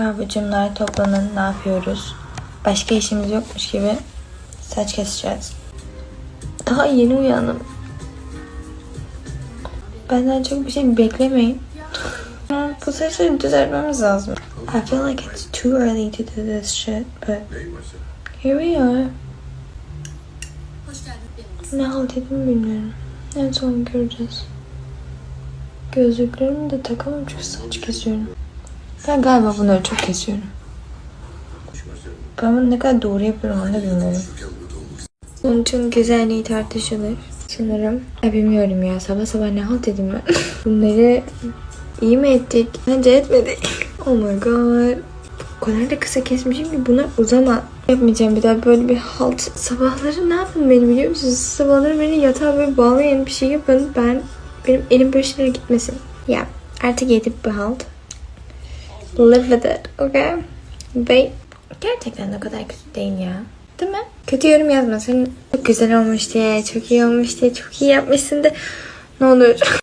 Avucumlar toplanın ne yapıyoruz? Başka işimiz yokmuş gibi saç keseceğiz. Daha yeni uyandım. Benden çok bir şey beklemeyin. Bu saçları düzeltmemiz lazım. I feel like it's too early to do this shit, but here we are. Ne halt ettim bilmiyorum. En son göreceğiz. Gözlüklerimi de takamam çünkü saç kesiyorum. Ben galiba bunları çok kesiyorum. Ben bunu ne kadar doğru yapıyorum onu da bilmiyorum. Onun için güzelliği tartışılır. Sanırım. Ya bilmiyorum ya sabah sabah ne halt edeyim ben. Bunları iyi mi ettik? Bence etmedik. Oh my god. O kadar da kısa kesmişim ki buna uzama. Yapmayacağım bir daha böyle bir halt. Sabahları ne yapın beni biliyor musunuz? Sabahları beni yatağa böyle bağlayın bir şey yapın. Ben benim elim böyle şeylere gitmesin. Ya artık yetip bir halt. Live with it, okay? Ve gerçekten o kadar kötü değil ya. Değil mi? Kötü yorum yazma. Senin çok güzel olmuş diye, çok iyi olmuş diye, çok iyi yapmışsın de ne olur.